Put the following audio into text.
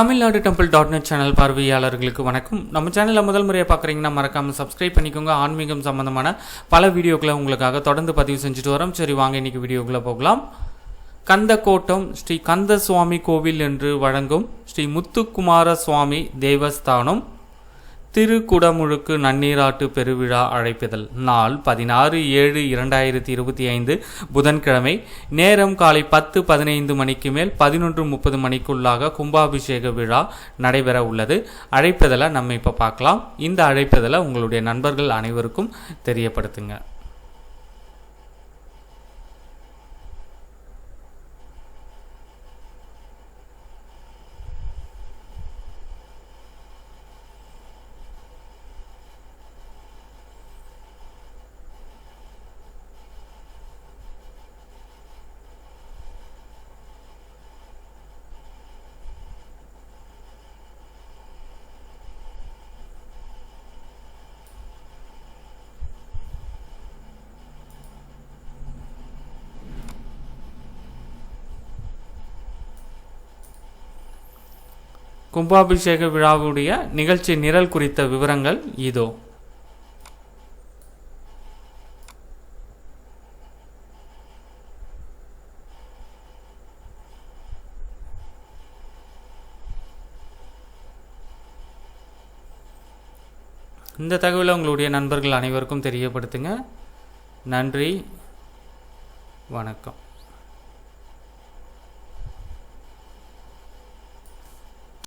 Tamil Nadu temple dot net channel பார்வையாளர்களுக்கு வணக்கம். நம்ம சேனலில் முதல் முறையாக பார்க்குறீங்கன்னா மறக்காமல் சப்ஸ்கிரைப் பண்ணிக்கோங்க. ஆன்மீகம் சம்மந்தமான பல வீடியோக்களை உங்களுக்காக தொடர்ந்து பதிவு செஞ்சுட்டு வரோம். சரி வாங்க இன்னைக்கு வீடியோக்குள்ளே போகலாம். கந்தக்கோட்டம் ஸ்ரீ கந்த சுவாமி கோவில் என்று வழங்கும் ஸ்ரீ முத்துக்குமார சுவாமி தேவஸ்தானம். திருக்குடமுழுக்கு நன்னீராட்டு பெருவிழா அழைப்பிதழ். நாள் பதினாறு ஏழு இரண்டாயிரத்தி இருபத்தி ஐந்து புதன்கிழமை நேரம் காலை பத்து பதினைந்து மணிக்கு மேல் பதினொன்று முப்பது மணிக்குள்ளாக கும்பாபிஷேக விழா நடைபெற உள்ளது. அழைப்பிதழை நம்ம இப்போ பார்க்கலாம். இந்த அழைப்பிதழை உங்களுடைய நண்பர்கள் அனைவருக்கும் தெரியப்படுத்துங்க. கும்பாபிஷேக விழாவுடைய நிகழ்ச்சி நிரல் குறித்த விவரங்கள் இதோ. இந்த தகவலை உங்களுடைய நண்பர்கள் அனைவருக்கும் தெரியப்படுத்துங்க. நன்றி. வணக்கம்.